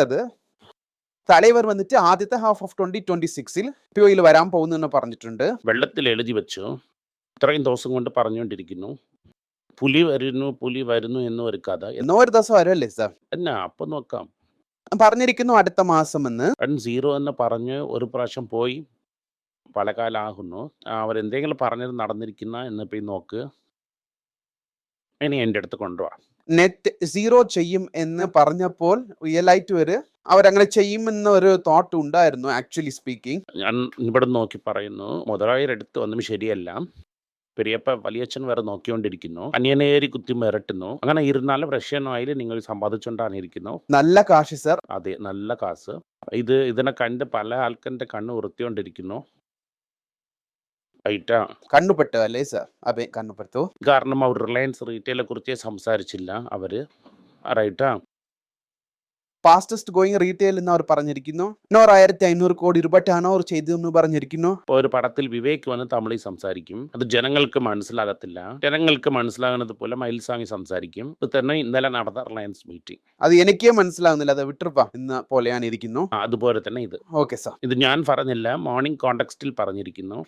കേട്ടത് തലൈവർ വന്നിട്ട് ആദ്യത്തെ ഹാഫ് ഓഫ് ട്വന്റി ട്വന്റി സിക്സിൽ പി ഒയിൽ വരാൻ പോകുന്നു പറഞ്ഞിട്ടുണ്ട്. വെള്ളത്തിൽ എഴുതി വെച്ചു. ഇത്രയും ദിവസം കൊണ്ട് പറഞ്ഞുകൊണ്ടിരിക്കുന്നു. പുലി വരുന്നു പുലി വരുന്നു എന്നും ഒരു കഥ. എന്നോ ഒരു ദിവസം വരുമല്ലേ സാർ എന്നാ അപ്പൊ നോക്കാം. പറഞ്ഞിരിക്കുന്നു അടുത്ത മാസം എന്ന് സീറോ എന്ന് പറഞ്ഞ് ഒരു പ്രാവശ്യം പോയി. പല കാലാകുന്നു അവരെന്തെങ്കിലും പറഞ്ഞത് നടന്നിരിക്കുന്ന എന്ന് പോയി നോക്ക്. ഇനി എന്റെ അടുത്ത് കൊണ്ടുപോവാ നെറ്റ് സീറോ ചെയ്യും എന്ന് പറഞ്ഞപ്പോൾ റിയലായിട്ട് ഒരു അവരങ്ങനെ ചെയ്യുമെന്ന ഒരു തോട്ട് ഉണ്ടായിരുന്നു ആക്ച്വലി സ്പീക്കിംഗ് ഞാൻ ഇവിടെ നോക്കി പറയുന്നു മുതലാളിയുടെ അടുത്ത് ഒന്നും ശരിയല്ല. പെരിയപ്പ വലിയച്ഛൻ വരെ നോക്കിക്കൊണ്ടിരിക്കുന്നു. അനിയനേരി കുത്തി മിരട്ടുന്നു. അങ്ങനെ ഇരുന്നാലും റഷ്യൻ ഓയിൽ നിങ്ങൾ സമ്പാദിച്ചുകൊണ്ടാണ് ഇരിക്കുന്നു. നല്ല കാശ് സർ അതെ നല്ല കാശ്. ഇത് ഇതിനെ കണ്ട് പല ആൾക്കാരുടെ കണ്ണ് ഉറുത്തിക്കൊണ്ടിരിക്കുന്നു. ഐറ്റാ കണ്ണുപെട്ടു അല്ലേ സാർ? അതെ കണ്ണുപെട്ടു. കാരണം അവർ റിലയൻസ് റീറ്റെയിലെ കുറിച്ച് സംസാരിച്ചില്ല അവർ. റൈറ്റാ ഫാസ്റ്റസ്റ്റ് ഗോയിങ് റീറ്റെയിൽ എന്ന് അവർ പറഞ്ഞിരിക്കുന്നു? ആയിരത്തി അഞ്ഞൂറ് കോടി രൂപ അവർ ഓവർ ചെയ്തു എന്ന് പറഞ്ഞിരിക്കുന്നു? ഇപ്പോൾ ഒരു പടത്തിൽ വിവേക് വന്ന് തമിഴിൽ സംസാരിക്കും. അത് ജനങ്ങൾക്ക് മനസ്സിലാകത്തില്ല. ജനങ്ങൾക്ക് മനസ്സിലാകുന്നത് പോലെ മയിൽസാങ്ങി സംസാരിക്കും. ഇത് തന്നെ ഇന്നലെ നടന്ന റിലയൻസ് മീറ്റിംഗ്. അത് എനിക്കേ മനസ്സിലാകുന്നില്ല. അത് വിട്ടുറുപ്പ എന്ന പോലെയാണ് ഇരിക്കുന്നു. അതുപോലെ തന്നെ ഇത്. Okay sir. ഇത് ഞാൻ പറഞ്ഞില്ല. മോർണിംഗ് കോണ്ടക്സ്റ്റിൽ പറഞ്ഞിരിക്കുന്നു.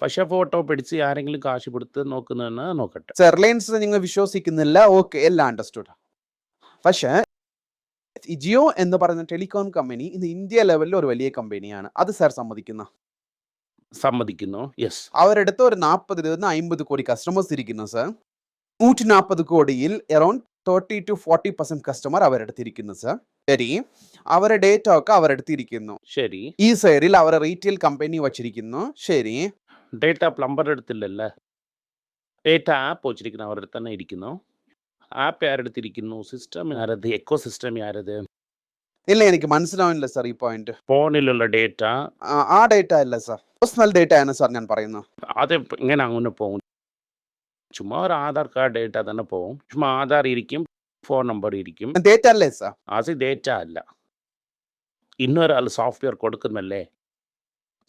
പക്ഷെ ഫോട്ടോ പിടിച്ച് ആരെങ്കിലും കാശ് കൊടുത്ത് നോക്കുന്നതെന്ന് നോക്കട്ടെ. സർ റിലയൻസ് നിങ്ങൾ വിശ്വസിക്കുന്നില്ല. ഓക്കെ എല്ലാം അണ്ടർസ്റ്റുഡ് പക്ഷേ ഇജിയോ ജിയോ എന്ന് പറയുന്ന ടെലികോം കമ്പനി ഇന്ന് ഇന്ത്യ ലെവലിൽ ഒരു വലിയ കമ്പനിയാണ് അത് സർ സമ്മതിക്കുന്ന? സമ്മതിക്കുന്നു. യെസ് അവരെടുത്ത് ഒരു നാൽപ്പത് നിന്ന് അമ്പത് കോടി കസ്റ്റമേഴ്സ് ഇരിക്കുന്നു സർ നൂറ്റി നാൽപ്പത് കോടിയിൽ around thirty to forty percent customer അവരെടുത്തിരിക്കുന്നു sir ശരി. അവരുടെ ഡേറ്റ ഒക്കെ അവരെടുത്തിരിക്കുന്നു ശരി. ഈ സൈഡിൽ അവരെ റീറ്റെയിൽ കമ്പനി വച്ചിരിക്കുന്നു. ശരി. ഡേറ്റ പ്ലംബർ എടുത്തില്ലല്ലേ? ഡേറ്റ ആപ്പ് വെച്ചിരിക്കുന്ന. അവരുടെ തന്നെ ഇരിക്കുന്നു. ആപ്പ് ആരെടുത്തിരിക്കുന്നു? സിസ്റ്റം ആരത്? എക്കോ സിസ്റ്റം ആരത്? ഇല്ല എനിക്ക് മനസ്സിലാവുന്നില്ല സാർ ഈ പോയിന്റ് ഫോണിലുള്ള ഡേറ്റ ആ ഡേറ്റ അല്ല സാർ പേഴ്സണൽ ഡേറ്റ ആണ് സാർ ഞാൻ പറയുന്നത്. അത് ഇങ്ങനെ അങ്ങനെ പോകും. ചുമ്മാ ഒരു ആധാർ കാർഡ് ഡേറ്റ തന്നെ പോകും. ചുമ്മാ ആധാർ ഇരിക്കും ഫോൺ നമ്പർ ഇരിക്കും. ഡേറ്റ അല്ലേ സാർ അത് ഡേറ്റ അല്ല. ഇന്നൊരാൾ സോഫ്റ്റ്വെയർ കൊടുക്കുന്നല്ലേ?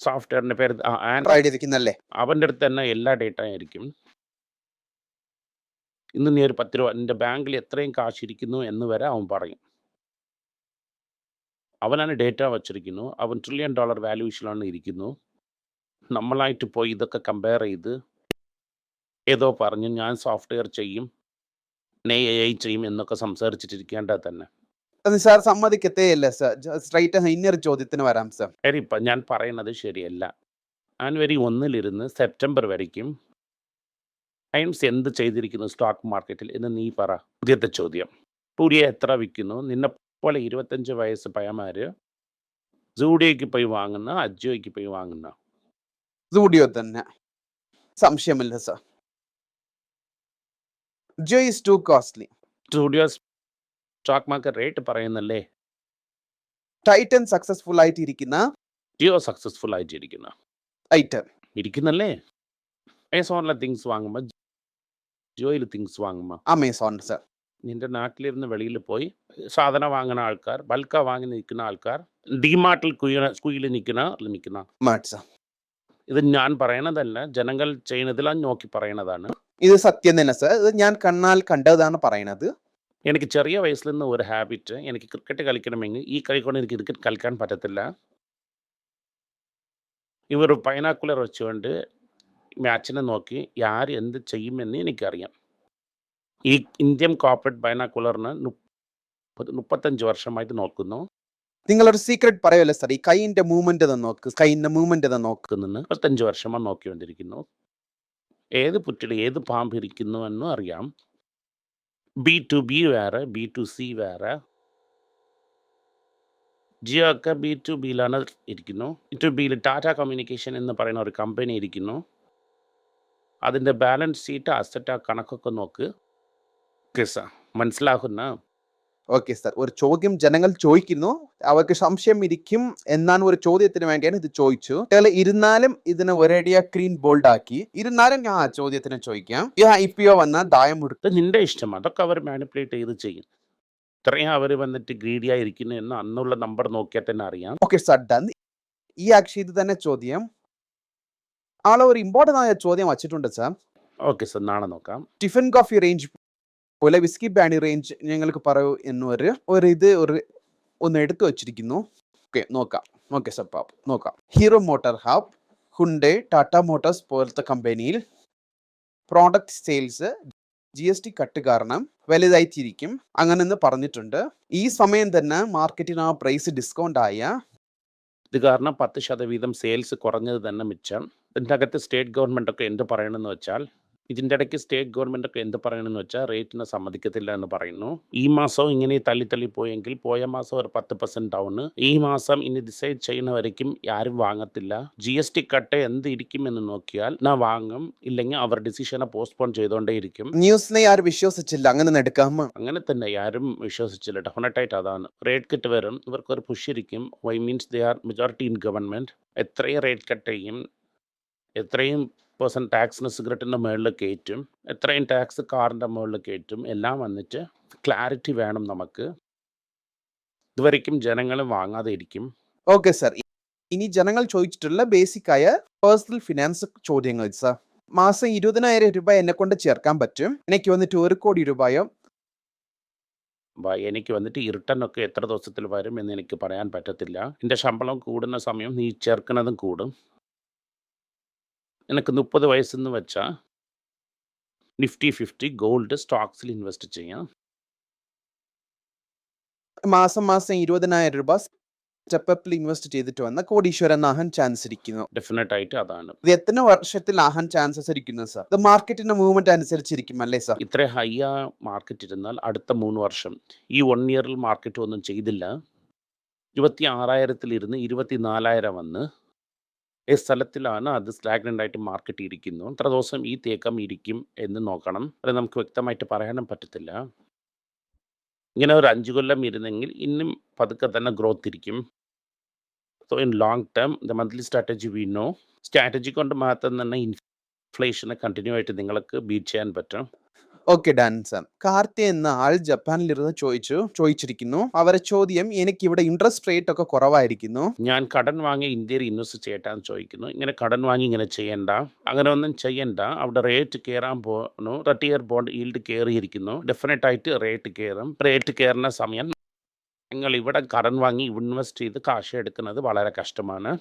സോഫ്റ്റ്വെയറിന്റെ പേര് ആൻഡ്രോയിഡ് ഇരിക്കുന്നല്ലേ അവന്റെ അടുത്ത് തന്നെ എല്ലാ ഡേറ്റയും ആയിരിക്കും. ഇന്ന് നീ ഒരു പത്ത് രൂപ എന്റെ ബാങ്കിൽ എത്രയും കാശ് ഇരിക്കുന്നു എന്ന് വരെ അവൻ പറയും. അവനാണ് ഡേറ്റ വച്ചിരിക്കുന്നു. അവൻ ട്രില്യൺ ഡോളർ വാല്യൂഷനിലാണ് ഇരിക്കുന്നു. നമ്മളായിട്ട് പോയി ഇതൊക്കെ കമ്പയർ ചെയ്ത് ഏതോ പറഞ്ഞു ഞാൻ സോഫ്റ്റ്വെയർ ചെയ്യും നെയ് എ ഐ ചെയ്യും എന്നൊക്കെ സംസാരിച്ചിട്ടിരിക്കേണ്ട തന്നെ. സാർ സമ്മതിക്കത്തേ ഇല്ല സാർ സ്ട്രൈറ്റ് ഇന്നർ ചോദ്യത്തിന് വരാം സാർ. ശരി ഇപ്പം ഞാൻ പറയുന്നത് ശരിയല്ല. ജാനുവരി ഒന്നിലിരുന്ന് സെപ്റ്റംബർ വരയ്ക്കും. ടൈംസ് എന്ത് ചെയ്തിരിക്കുന്നു സ്റ്റോക്ക് മാർക്കറ്റിൽ എന്ന് നീ പറ. പുതിയത്തെ ചോദ്യം. പുതിയ എത്ര വിൽക്കുന്നു? നിന്നെ പോലെ ഇരുപത്തഞ്ച് വയസ്സ് പയ്യന്മാര് സൂഡിയോയ്ക്ക് പോയി വാങ്ങുന്ന അജ്ജോയ്ക്ക് പോയി വാങ്ങുന്ന? സൂഡിയോ തന്നെ. സംശയമില്ല sir. Jio too costly. Studio stock market rate പറയുന്നല്ലേ? Titan successful ആയിട്ടിരിക്കുന്ന ജിയോ സക്സസ്ഫുൾ ആയിട്ടിരിക്കുന്ന. ഐറ്റം ഇരിക്കുന്നല്ലേ? ആമസോണിലെ തിങ്സ് വാങ്ങുമ്പോൾ ജിയോയിൽ തിങ്സ് വാങ്ങുമ്പോൾ അമേസോൺ സർ നിന്റെ നാട്ടിലിരുന്ന് വെളിയിൽ പോയി സാധനം വാങ്ങുന്ന ആൾക്കാർ ബൾക്ക വാങ്ങി നിൽക്കുന്ന ആൾക്കാർ ഡിമാർട്ടിൽ കുയില കുയിൽ നിൽക്കുന്ന നിൽക്കുന്ന. മാർട്ട് സർ ഇത് ഞാൻ പറയണതല്ല ജനങ്ങൾ ചെയ്യുന്നതിലാണ് നോക്കി പറയണതാണ്. ഇത് സത്യം തന്നെ സർ ഇത് ഞാൻ കണ്ണാൽ കണ്ടതാണ് പറയണത്. എനിക്ക് ചെറിയ വയസ്സിൽ നിന്ന് ഒരു ഹാബിറ്റ് എനിക്ക് ക്രിക്കറ്റ് കളിക്കണമെങ്കിൽ ഈ കളി കൊണ്ട് എനിക്ക് ക്രിക്കറ്റ് കളിക്കാൻ പറ്റത്തില്ല. ഇവർ പൈനാക്കുലർ വെച്ചുകൊണ്ട് മാച്ചിനെ നോക്കി ആര് എന്ത് ചെയ്യുമെന്ന് എനിക്കറിയാം. ഈ ഇന്ത്യൻ കോർപ്പറേറ്റ് ബൈനാക്കുലറിന് മുപ്പത് മുപ്പത്തഞ്ച് വർഷമായിട്ട് നോക്കുന്നു. നിങ്ങളൊരു സീക്രട്ട് പറയുമല്ലോ സാർ? ഈ കൈയിന്റെ മൂവ്മെന്റ് തന്നെ നോക്ക് കൈയിന്റെ മൂവ്മെന്റ് തന്നെ നോക്ക്. നോക്കുന്നെന്ന് മുപ്പത്തഞ്ച് വർഷമാണ് നോക്കിക്കൊണ്ടിരിക്കുന്നു. ഏത് പുറ്റിൽ ഏത് പാമ്പ് ഇരിക്കുന്നു എന്നും അറിയാം. ബി ടു ബി വേറെ ബി ടു സി വേറെ. ജിയോ ഒക്കെ ബി ടു ബിയിലാണ് ഇരിക്കുന്നു. ബി ടു ബിയിൽ ടാറ്റ കമ്മ്യൂണിക്കേഷൻ എന്ന് പറയുന്ന ഒരു കമ്പനി ഇരിക്കുന്നു. അതിന്റെ ബാലൻസ് ഷീറ്റ് അസറ്റ് കണക്കൊക്കെ നോക്ക്. ഓക്കെ സാർ മനസ്സിലാകുന്ന? ഓക്കെ സാർ ഒരു ചോദ്യം ജനങ്ങൾ ചോദിക്കുന്നു. അവർക്ക് സംശയം ഇരിക്കും എന്നാണ് ഒരു ചോദ്യത്തിന് വേണ്ടിയാണ് ഇത് ചോദിച്ചു. ഇരുന്നാലും ഇതിനെ ഒരേടിയ ക്രീൻ ബോൾഡ് ആക്കി. ഇരുന്നാലും ഞാൻ ആ ചോദ്യത്തിന് ചോദിക്കാം. ഒ വന്ന ദായം കൊടുത്ത് നിന്റെ ഇഷ്ടം. അതൊക്കെ അവർ മാനിപ്പുലേറ്റ് ചെയ്ത് ചെയ്യും. ഇത്രയും അവർ വന്നിട്ട് ഗ്രീഡിയായിരിക്കുന്നു എന്ന് അന്നുള്ള നമ്പർ നോക്കിയാൽ തന്നെ അറിയാം. ഓക്കെ സാർ ഡൺ ഈ ആക്ഷി ഇത് തന്നെ ചോദ്യം. ആളെ ഒരു ഇമ്പോർട്ടന്റ് ആയ ചോദ്യം വച്ചിട്ടുണ്ട് സാർ ഓക്കെ സാർ നാളെ നോക്കാം. ടിഫിൻ കോഫി റേഞ്ച് പോലെ വിസ്കി ബാൻഡി റേഞ്ച് ഞങ്ങൾക്ക് പറയൂ എന്നൊരു ഒരു ഇത് ഒരു ഒന്ന് എടുത്തു വെച്ചിരിക്കുന്നു. ഓക്കെ നോക്കാം. ഓക്കെ സബ് നോക്കാം. Hero motor hub Hyundai Tata motors പോലത്തെ കമ്പനിയിൽ product sales G S T cut കാരണം വലുതായിത്തിരിക്കും. അങ്ങനെന്ന് പറഞ്ഞിട്ടുണ്ട്. ഈ സമയം തന്നെ മാർക്കറ്റിന് ആ പ്രൈസ് ഡിസ്കൗണ്ട് ആയ ഇത് കാരണം പത്ത് ശതവീതം സെയിൽസ് കുറഞ്ഞത് തന്നെ മിച്ചം. ഇതിന്റെ അകത്ത് സ്റ്റേറ്റ് ഗവൺമെന്റ് ഒക്കെ എന്ത് പറയണമെന്ന് വെച്ചാൽ ഇതിന്റെ ഇടയ്ക്ക് സ്റ്റേറ്റ് ഗവൺമെന്റ് ഒക്കെ എന്ത് പറയണമെന്ന് വെച്ചാൽ റേറ്റിനെ സമ്മതിക്കത്തില്ല എന്ന് പറയുന്നു. ഈ മാസം ഇങ്ങനെ തള്ളി തള്ളി പോയെങ്കിൽ പോയ മാസം ഒരു പത്ത് പെർസെന്റ് ഡൗണ് ഈ മാസം ഇനി ഡിസൈഡ് ചെയ്യുന്നവർക്കും ആരും വാങ്ങത്തില്ല. ജി എസ് ടി കട്ട് എന്ത് ഇരിക്കും എന്ന് നോക്കിയാൽ ഞാൻ വാങ്ങും. ഇല്ലെങ്കിൽ അവർ ഡിസിഷനെ പോസ്റ്റ്പോൺ ചെയ്തുകൊണ്ടേ ഇരിക്കും. ന്യൂസിനെ ആരും വിശ്വസിച്ചില്ല. അങ്ങനെ അങ്ങനെ തന്നെ ആരും വിശ്വസിച്ചില്ല. ഡെഫിനറ്റായിട്ട് അതാണ്. റേറ്റ് കട്ട് വരും. ഇവർക്കൊരു പുഷ് ഇരിക്കും. Why means they are majority in government എത്രയും റേറ്റ് കട്ട് ചെയ്യും. എത്രയും പേഴ്സൺ ടാക്സിന് സിഗരറ്റിന്റെ മുകളിൽ കയറ്റും എത്രയും ടാക്സ് കാറിന്റെ മുകളിൽ കയറ്റും എല്ലാം വന്നിട്ട് ക്ലാരിറ്റി വേണം നമുക്ക്. ഇതുവരയ്ക്കും ജനങ്ങൾ വാങ്ങാതെ ഇരിക്കും. ഓക്കെ സർ ഇനി ജനങ്ങൾ ചോദിച്ചിട്ടുള്ള ബേസിക് ആയ പേഴ്സണൽ ഫിനാൻസ് ചോദ്യങ്ങൾ സർ മാസം ഇരുപതിനായിരം രൂപ എന്നെ കൊണ്ട് ചേർക്കാൻ പറ്റും? എനിക്ക് വന്നിട്ട് ഒരു കോടി രൂപയോ? എനിക്ക് വന്നിട്ട് ഈ റിട്ടേൺ ഒക്കെ എത്ര ദിവസത്തിൽ വരും എന്ന് എനിക്ക് പറയാൻ പറ്റത്തില്ല. എന്റെ ശമ്പളം കൂടുന്ന സമയം നീ ചേർക്കുന്നതും കൂടും. എനിക്ക് മുപ്പത് വയസ്സെന്ന് വെച്ചാൽ നിഫ്റ്റി ഫിഫ്റ്റി ഗോൾഡ് സ്റ്റോക്സിൽ ഇൻവെസ്റ്റ് ചെയ്യാം. മാസം മാസം ഇരുപതിനായിരം രൂപ സ്റ്റെപ്പപ്പിൽ ഇൻവെസ്റ്റ് ചെയ്തിട്ട് വന്ന കോടീശ്വരൻ ആകാൻ ചാൻസ് ഇരിക്കുന്നു. ഡെഫിനറ്റ് ആയിട്ട് അതാണ്. ഇത് എത്ര വർഷത്തിൽ ആകാൻ ചാൻസസ് ഇരിക്കുന്നു സർ? ഇത് മാർക്കറ്റിന്റെ മൂവ്മെന്റ് അനുസരിച്ചിരിക്കും അല്ലേ സർ? ഇത്ര ഹൈ ആ മാർക്കറ്റ് ഇരുന്നാൽ അടുത്ത മൂന്ന് വർഷം. ഈ വൺ ഇയറിൽ മാർക്കറ്റ് ഒന്നും ചെയ്തില്ല. ഇരുപത്തി ആറായിരത്തിലിരുന്ന് ഇരുപത്തി നാലായിരം വന്ന് സ്ഥലത്തിലാണ് അത് സ്റ്റാഗ്നന്റ് ആയിട്ട് മാർക്കറ്റ് ഇരിക്കുന്നു എത്ര ദിവസം ഈ തേക്കം ഇരിക്കും എന്ന് നോക്കണം. അത് നമുക്ക് വ്യക്തമായിട്ട് പറയാനും പറ്റത്തില്ല. ഇങ്ങനെ ഒരു അഞ്ച് കൊല്ലം ഇരുന്നെങ്കിൽ ഇന്നും പതുക്കെ തന്നെ ഗ്രോത്ത് ഇരിക്കും. So in long term the monthly strategy we know strategy കൊണ്ട് മാത്രം തന്നെ ഇൻഫ്ലേഷനെ കണ്ടിന്യൂ ആയിട്ട് നിങ്ങൾക്ക് ബീറ്റ് ചെയ്യാൻ പറ്റും. ഓക്കെ ഡാൻസർ കാർത്തി എന്ന ആൾ ജപ്പാനിലിരുന്ന് ചോദിച്ചു ചോദിച്ചിരിക്കുന്നു. അവരെ ചോദ്യം എനിക്ക് ഇവിടെ ഇൻട്രസ്റ്റ് റേറ്റ് ഒക്കെ കുറവായിരിക്കുന്നു? ഞാൻ കടൻ വാങ്ങി ഇന്ത്യയിൽ ഇൻവെസ്റ്റ് ചെയ്യട്ടാന്ന് ചോദിക്കുന്നു. ഇങ്ങനെ കടൻ വാങ്ങി ഇങ്ങനെ ചെയ്യണ്ട. അങ്ങനെ ഒന്നും ചെയ്യണ്ട. അവിടെ റേറ്റ് കയറാൻ പോകുന്നു ഇയർ ബോണ്ട് ഈൽഡ് കയറിയിരിക്കുന്നു ഡെഫിനറ്റ് ആയിട്ട് റേറ്റ് കയറും റേറ്റ് കയറുന്ന സമയം നിങ്ങൾ ഇവിടെ കടൻ വാങ്ങി ഇൻവെസ്റ്റ് ചെയ്ത് കാശ് എടുക്കുന്നത് വളരെ കഷ്ടമാണ്.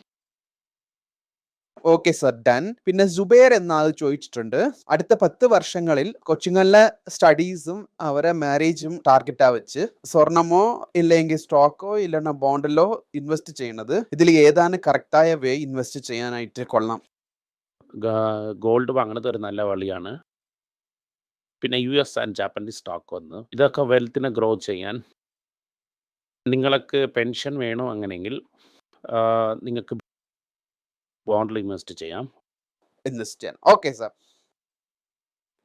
ഓക്കെ സർ ഡൺ പിന്നെ ജുബേർ എന്ന ആൾ ചോദിച്ചിട്ടുണ്ട്. അടുത്ത പത്ത് വർഷങ്ങളിൽ കൊച്ചുങ്ങളിലെ സ്റ്റഡീസും അവരെ മാരേജും ടാർഗറ്റാ വെച്ച് സ്വർണമോ ഇല്ലെങ്കിൽ സ്റ്റോക്കോ ഇല്ലെന്ന ബോണ്ടിലോ ഇൻവെസ്റ്റ് ചെയ്യണത് ഇതിൽ ഏതാണ് കറക്റ്റായ വേ ഇൻവെസ്റ്റ് ചെയ്യാനായിട്ട് കൊള്ളാം? ഗോൾഡ് വാങ്ങുന്നത് ഒരു നല്ല വഴിയാണ്. പിന്നെ U S and Japanese stock വന്ന്. ഇതൊക്കെ വെൽത്തിനെ ഗ്രോ ചെയ്യാൻ നിങ്ങൾക്ക് പെൻഷൻ വേണോ അങ്ങനെയെങ്കിൽ നിങ്ങൾക്ക് ബോണ്ടിൽ ഇൻവെസ്റ്റ് ചെയ്യാം ഇൻവെസ്റ്റ് ചെയ്യാം ഓക്കെ സാർ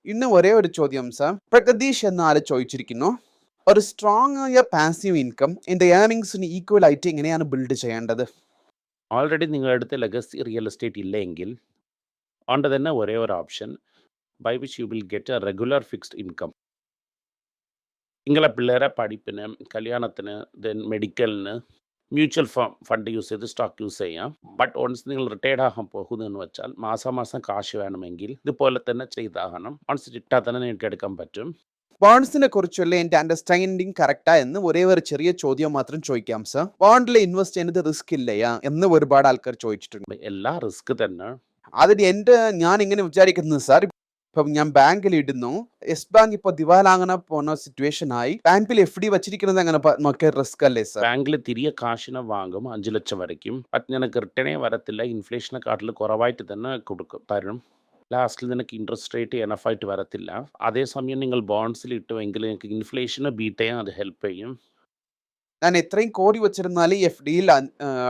ഇന്ന് ഒരേ ഒരു ചോദ്യം സാർ പ്രഗതീഷ് എന്ന ആര് ചോദിച്ചിരിക്കുന്നു. ഒരു സ്ട്രോങ് ആയ പാസീവ് ഇൻകം എന്റെ ഏർണിങ്സിന് ഈക്വൽ ആയിട്ട് എങ്ങനെയാണ് ബിൽഡ് ചെയ്യേണ്ടത്? ഓൾറെഡി നിങ്ങളുടെ അടുത്ത് ലെഗസി റിയൽ എസ്റ്റേറ്റ് ഇല്ലെങ്കിൽ ഉണ്ട് തന്നെ ഒരേ ഒരു option by which you will get a regular fixed income നിങ്ങളെ പിള്ളേരെ പഠിപ്പിന് കല്യാണത്തിന് ദെൻ മെഡിക്കലിന് മ്യൂച്വൽ ഫണ്ട് യൂസ് ചെയ്ത് സ്റ്റോക്ക് യൂസ് ചെയ്യാം. ബട്ട് ഓൺസ് നിങ്ങൾ റിട്ടയർഡ് ആകാൻ പോകുന്നതെന്ന് വെച്ചാൽ മാസം മാസം കാശ് വേണമെങ്കിൽ ഇതുപോലെ തന്നെ ചെയ്താകണം ഓൺസ് ഇട്ടാൽ തന്നെ നിങ്ങൾക്ക് എടുക്കാൻ പറ്റും. ബോൺസിനെ കുറിച്ചുള്ള എന്റെ അണ്ടർസ്റ്റാൻഡിങ് കറക്റ്റാ എന്ന് ഒരേ ഒരു ചെറിയ ചോദ്യം മാത്രം ചോദിക്കാം സർ ബോണ്ടിൽ ഇൻവെസ്റ്റ് ചെയ്യുന്നത് റിസ്ക് ഇല്ലയാ എന്ന് ഒരുപാട് ആൾക്കാർ ചോദിച്ചിട്ടുണ്ട്. എല്ലാ റിസ്ക് തന്നെ. അതിന് എന്റെ ഞാൻ ഇങ്ങനെ വിചാരിക്കുന്നത് സാർ ഇപ്പം ഞാൻ ബാങ്കിൽ ഇടുന്നു യെസ് ബാങ്ക് ഇപ്പൊ ദിവാലാങ്ങനെ പോണ സിറ്റുവേഷൻ ആയി ബാങ്കിൽ എഫ് ഡി വച്ചിരിക്കുന്നത് അങ്ങനെ നോക്കിയ റിസ്ക് അല്ലേ സാർ? ബാങ്കിൽ തിരികെ കാശിനെ വാങ്ങും അഞ്ചു ലക്ഷം വരയ്ക്കും. അത് നിനക്ക് റിട്ടേണേ വരത്തില്ല. ഇൻഫ്ലേഷനെ കാട്ടിൽ കുറവായിട്ട് തന്നെ കൊടുക്കും തരും. ലാസ്റ്റിൽ നിനക്ക് ഇൻട്രസ്റ്റ് റേറ്റ് എനഫായിട്ട് വരത്തില്ല. അതേസമയം നിങ്ങൾ ബോൺസിൽ ഇട്ടുവെങ്കിൽ നിങ്ങൾക്ക് ഇൻഫ്ലേഷനെ ബീറ്റ് ചെയ്യാൻ അത് ഹെൽപ്പ് ചെയ്യും. ഞാൻ എത്രയും കോടി വെച്ചിരുന്നാൽ എഫ് ഡിയിൽ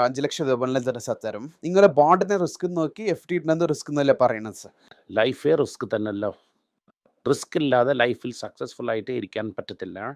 അഞ്ച് ലക്ഷം രൂപ സാർ തരും നിങ്ങളുടെ ബോണ്ടിന്റെ റിസ്ക് നോക്കി എഫ് ഡി റിസ്ക് എന്നല്ലേ പറയണത് സർ ലൈഫേ റിസ്ക് തന്നെയല്ലോ. റിസ്ക് ഇല്ലാതെ ലൈഫിൽ സക്സസ്ഫുൾ ആയിട്ട് ഇരിക്കാൻ പറ്റത്തില്ല.